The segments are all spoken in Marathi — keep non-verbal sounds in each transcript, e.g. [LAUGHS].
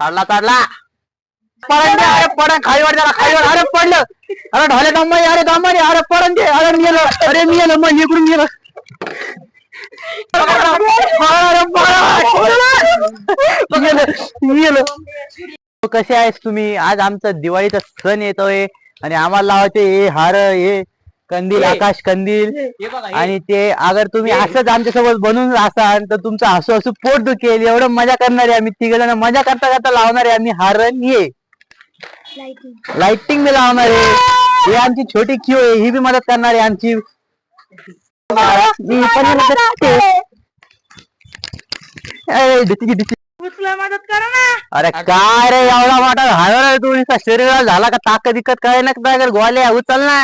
काढला काढला. पडन दे अरे पडन खाईवर त्याला खाईवर. अरे पडलं. अरे ढाले अरे दमाई अरे पडन दे अरे मग इकडून गेलं अरे पडन. गेलं गेलं कसे आहेस तुम्ही? आज आमचा दिवाळीचा सण येतोय आणि आम्हाला लावायचे हे हार हे कंदील आकाश कंदील आणि ते अगर तुम्ही असंच आमच्यासोबत बनून असाल तर तुमचं हसू हसू पोट दुखेल एवढं मजा करणार आहे आम्ही तिघ जण. मजा करता करता लावणार आहे आम्ही हारण ये. लाइटिंग मी लावणार. आहे ही आमची छोटी क्यू आहे ही बी मदत करणार आहे आमची. [LAUGHS] मी पण मदत करते. ए, दिसली. मदत करा ना अरे काय रे एवढा मोठा हाणार आहे तू? नुसता शरीराला झाला का ताकद इकत काय ना काय कर? गोवाले उचल ना.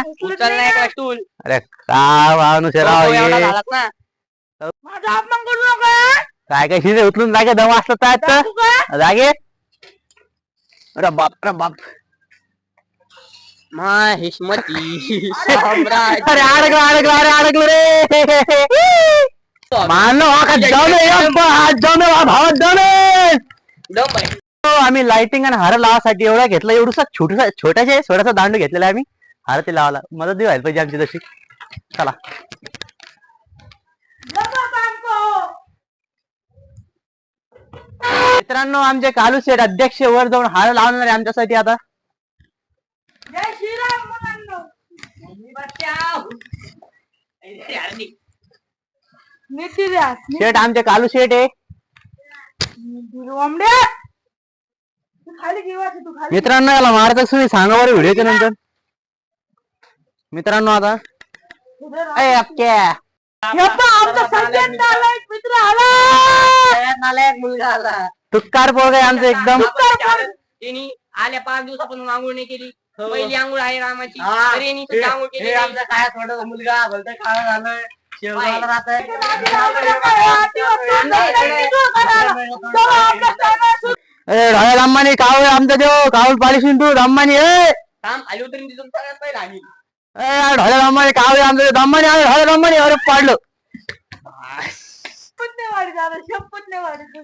अरे काय माणूस आहे राव हे. माझा अपमान करू नका. काय काय शिरे उचलून जागे दम असतात का? जागे. अरे बाप अरे बाप. हिशमती. अरे अडकलं अडकलं अरे अडकलं रे. मानव हा जाऊ नये हात जाऊ नये भावात जाऊ नये हो, आम्ही लाइटिंग आणि हार लावासाठी एवढा घेतला एवढसा छोटसा छोट्याशा छोटासा दांडू घेतलेला आहे आम्ही. हार ते लावायला. मदत व्हायला पाहिजे आमची तशी. चला. मित्रांनो आमचे कालू शेठ अध्यक्ष वर जाऊन हार लावणार आहे आमच्यासाठी आता. शेठ आमचे कालू शेठ आहे. खाली घेवायची तू खाली मित्रांनो याला मारत तुम्ही सांगा बरं व्हिडिओच्या नंतर मित्रांनो आता. अय अक्क्या हे आमचा सगळ्यात नालायक मित्र आला मुलगा आला तुक्कार पोरग आहे आमचं एकदम त्यांनी आल्या पाच दिवसापासून आंघोळ नाही केली पहिली आंघोळ आहे रामाची तरी यांनी सुद्धा आंघोळ केली नाही. काय थोडा मुलगा भलता काळा झालं शेवगावला राहतोय अरे ढाळ्या अंबानी कावळ आमचा देव? कावळ पालिशीन तू दम्मानी ए! थांब खाली उतरून तिथून सगळ्यात पहिला आम्ही. ए, ढाळ्या अंबानी कावळ आमचा देव? दम्मानी अरे ढाळ्या अंबानी अरे पाडलं. शपथनेवाडी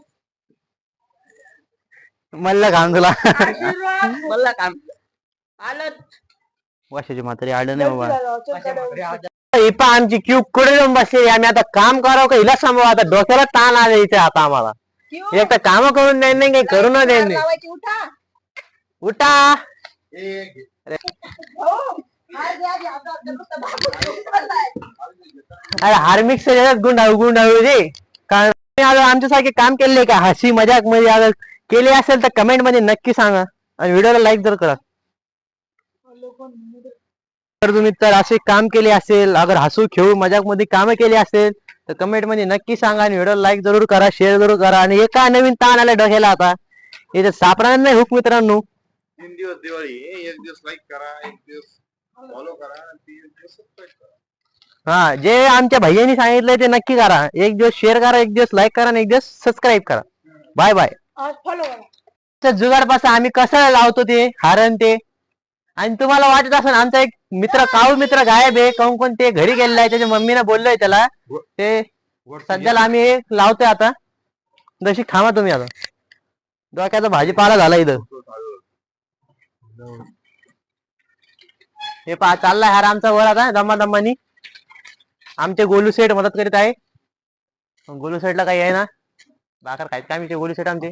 मल्ल घाम तुला. आशीर्वाद. मला काम आलं. वर्षाची म्हातारी आलं नाही बाबा. ही पा आमची क्यू कुठे जाऊन बसली? आम्ही आता काम करावं का? हिला सांभाळू आता डोक्याला ताण आले इथे आता आम्हाला? एक तर काम करून देत नाही काही करू न नाही लावायची उठा. उठा. हो. हार आता नुसता चाललाय. अरे हार्मिक्स गुंडाळू गुंडाळू रे. कारण तुम्ही अगर आमच्यासारखे काम केले का? हसी मजाकमध्ये अगर केले असेल तर कमेंटमध्ये नक्की सांगा. आणि व्हिडिओला लाईक जर करा. जर तुम्ही तर असे काम केले असेल अगर हसू खेळू मजाकमध्ये कामं केली असेल तर कमेंटमध्ये नक्की सांगा आणि व्हिडिओ लाईक जरूर करा शेअर जरूर करा आणि हे काय नवीन ताण आलं डोक्याला आता. याच्यात सापडणार नाही हुक मित्रांनो. तीन दिवस दिवाळी आहे. एक दिवस लाईक करा एक दिवस फॉलो करा आणि तीन दिवस सबस्क्राईब करा. हा जे आमच्या भैयानी सांगितलंय ते नक्की करा. एक दिवस शेअर करा एक दिवस लाईक करा आणि एक दिवस सबस्क्राईब करा. बाय बाय आज follow करा. तर जुगाडपासून आम्ही कसं लावतो ते? हारण ते? आणि तुम्हाला वाटत असेल आमचा एक मित्र काऊ मित्र गायब आहे. काऊन कोण ते घरी गेलेला आहे त्याच्या मम्मीने बोललोय त्याला. ते सध्याला आम्ही हे लावतोय आता. जशी खामा तुम्ही आता. डोक्याचा भाजीपाला झाला इथं. हे पहा चाललाय हार आमचा वर आता दमा दमानी आमचे गोलू सेठ मदत करीत आहे. गोलू सेठला काही आहे ना? बाकर खायत काय ते गोलू सेठ आमचे?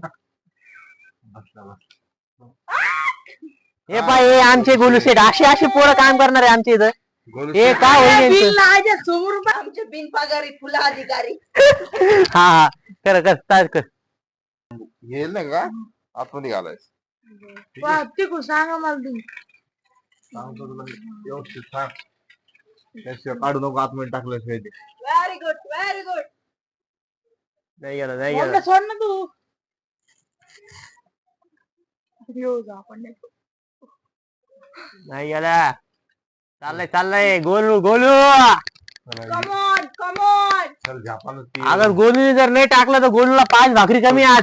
हे पाय हे आमचे गोलू सेठ असे असे पोरं काम करणार आहे आमच्या इथं. हे काय होईल यांचं? समोर. आमचे बिनपगारी फुलं अधिकारी. हा हा. कर कर चाल कर. हे नाही का? आतमध्ये घालायचं वा, तिकू सांगा मला तुम्ही. सांगतो तुला व्यवस्थित सांग. त्याशिवाय काढू नको आतमध्ये टाकल्याशिवाय ते. व्हेरी गुड व्हेरी गुड नाही गेलं नाही गेलं. सोड ना तू. जा आपण नाही. नाही गेला चाललंय चाललंय. गोलू गोलू. चल झापानं अगर गोलूने जर नाही टाकलं तर गोलूला पाच भाकरी कमी आज.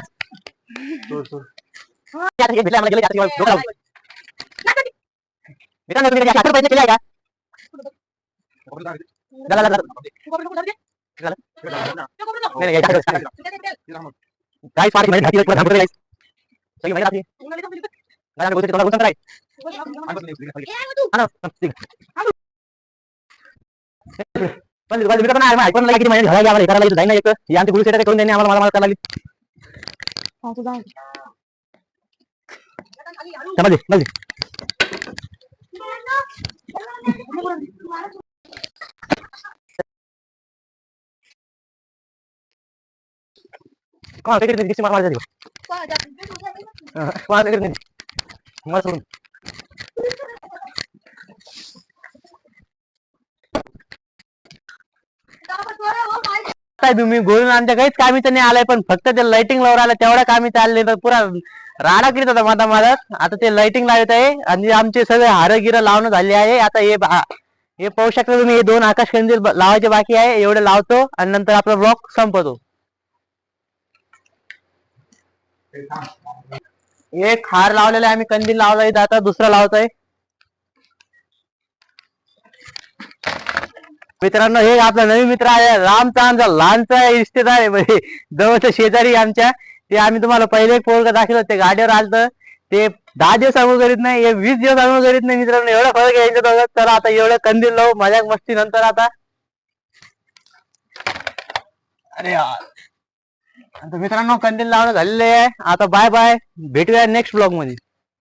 काय गोष्टी [LAUGHS] पण पण ऐकून किती महिने झाला आम्हाला करायला ना एक ही आमची गुरु करून त्यांनी आम्हाला मला मला करायला लागली समजली समजली कोण काही किती मार मारायची कोण काही नाही मला सोडून काय तुम्ही गोळून आमच्या काहीच कामी तर नाही आलाय पण फक्त ते लाइटिंग लावून आलं तेवढ्या कामी चालले तर पुरा राडा करीत होता माझा माझा आता ते लाइटिंग लावत आहे आणि आमचे सगळे हार गिर लावणं झाले आहे. आता हे हे पाहू शकता तुम्ही हे दोन आकाश कंदील लावायचे बाकी आहे एवढे लावतो आणि नंतर आपला ब्लॉक संपवतो एक हार लावलेला आहे आम्ही कंदील लावलाय आता दुसरा लावतोय. मित्रांनो हे आपला नवीन मित्र आहे. रामचा आमचा लहानचा इष्टेदार आहे. म्हणजे जवळच्या शेजारी आमच्या. ते आम्ही तुम्हाला पहिले एक पोरग दाखवलं ते गाडीवर आलतं. ते दहा दिवस अगोदर करीत नाही हे वीस दिवस अगोदर करीत नाही मित्रांनो. एवढा फरक आहे दोघात. तर आता एवढं कंदील लावू. मजाक मस्ती नंतर आता. अरे यार. आता मित्रांनो कंदील लावणं झालेलं आहे. आता बाय बाय भेटूया नेक्स्ट ब्लॉगमध्ये.